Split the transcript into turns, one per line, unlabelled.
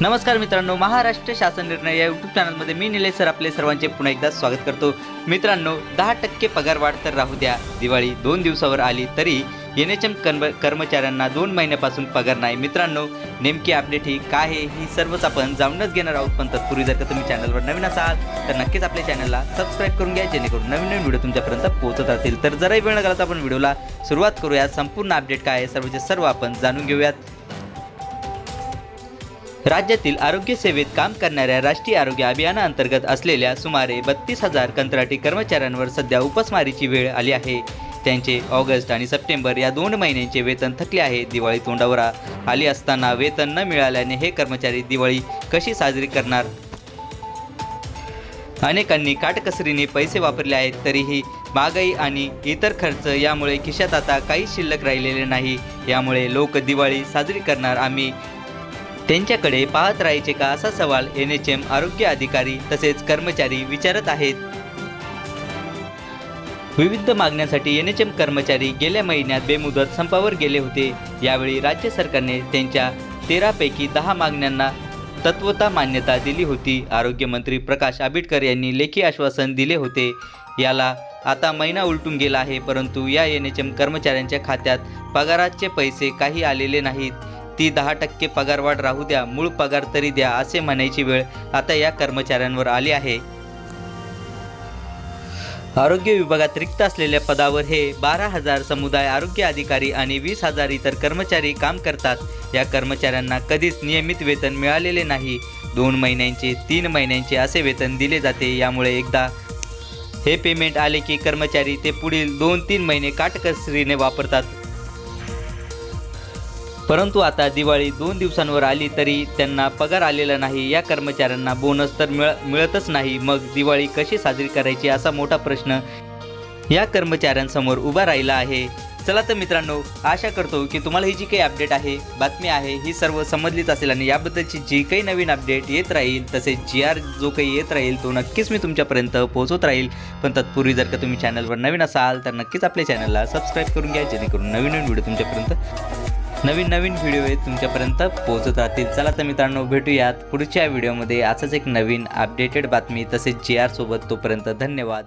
नमस्कार मित्रांनो महाराष्ट्र शासन निर्णय या यूट्यूब चॅनलमध्ये मी निलेश सर आपले सर्वांचे पुन्हा एकदा स्वागत करतो. मित्रांनो दहा टक्के पगारवाढ तर राहू द्या. दिवाळी दोन दिवसावर आली तरी एन एच एम कर्म कर्मचाऱ्यांना दोन महिन्यापासून पगार नाही. मित्रांनो नेमकी अपडेट ही काय आहे ही सर्वच आपण जाणूनच घेणार आहोत. पण तत्पूर्वी जर का तुम्ही चॅनलवर नवीन असाल तर नक्कीच आपल्या चॅनलला सबस्क्राईब करून घ्या जेणेकरून नवीन नवीन व्हिडिओ तुमच्यापर्यंत पोहोचत राहतील. तर जराही वेळ न घालता आपण व्हिडिओला सुरुवात करूया संपूर्ण अपडेट काय आहे सर्वचे सर्व आपण जाणून घेऊयात. राज्यातील आरोग्य सेवेत काम करणाऱ्या राष्ट्रीय आरोग्य अभियानाअंतर्गत असलेल्या सुमारे बत्तीस हजार कंत्राटी कर्मचाऱ्यांवर सध्या उपासमारीची वेळ आली आहे. त्यांचे ऑगस्ट आणि सप्टेंबर या दोन महिन्यांचे वेतन थकले आहे. दिवाळी तोंडावर आली असताना वेतन न मिळाल्याने हे कर्मचारी दिवाळी कशी साजरी करणार? अनेकांनी काटकसरीने पैसे वापरले आहेत तरीही महागाई आणि इतर खर्च यामुळे खिशात आता काही शिल्लक राहिलेले नाही. यामुळे लोक दिवाळी साजरी करणार आम्ही त्यांच्याकडे पाहत राहायचे का असा सवाल एन एच एम आरोग्य अधिकारी तसेच कर्मचारी विचारत आहेत. विविध मागण्यांसाठी एन एच एम कर्मचारी गेल्या महिन्यात बेमुदत संपावर गेले होते. यावेळी राज्य सरकारने त्यांच्या तेरापैकी दहा मागण्यांना तत्वता मान्यता दिली होती. आरोग्यमंत्री प्रकाश आंबेडकर यांनी लेखी आश्वासन दिले होते. याला आता महिना उलटून गेला आहे परंतु या एन एच एम कर्मचाऱ्यांच्या खात्यात पगाराचे पैसे काही आलेले नाहीत. ती दहा टक्के पगारवाढ राहू द्या मूळ पगार तरी द्या असे म्हणायची वेळ आता या कर्मचाऱ्यांवर आली आहे. आरोग्य विभागात रिक्त असलेल्या पदावर हे बारा हजार समुदाय आरोग्य अधिकारी आणि वीस हजार इतर कर्मचारी काम करतात. या कर्मचाऱ्यांना कधीच नियमित वेतन मिळालेले नाही. दोन महिन्यांचे तीन महिन्यांचे असे वेतन दिले जाते. यामुळे एकदा हे पेमेंट आले की कर्मचारी ते पुढील दोन तीन महिने काटकसरीने वापरतात. परंतु आता दिवाळी दोन दिवसांवर आली तरी त्यांना पगार आलेला नाही. या कर्मचाऱ्यांना बोनस तर मिळ मिळतच नाही. मग दिवाळी कशी साजरी करायची असा मोठा प्रश्न या कर्मचाऱ्यांसमोर उभा राहिला आहे. चला तर मित्रांनो आशा करतो की तुम्हाला ही जी काही अपडेट आहे बातमी आहे ही सर्व समजलीच असेल आणि याबद्दलची जी काही नवीन अपडेट येत राहील तसेच जी आर जो काही येत राहील तो नक्कीच मी तुमच्यापर्यंत पोहोचवत राहील. पण तत्पूर्वी जर का तुम्ही चॅनलवर नवीन असाल तर नक्कीच आपल्या चॅनलला सबस्क्राईब करून घ्या जेणेकरून नवीन नवीन व्हिडिओ तुमच्यापर्यंत नवीन नवीन व्हिडिओ हे तुमच्यापर्यंत पोहोचत राहतील. चला तर मित्रांनो भेटूयात पुढच्या व्हिडिओमध्ये असंच एक नवीन अपडेटेड बातमी. तसेच जी आर सोबत तोपर्यंत धन्यवाद.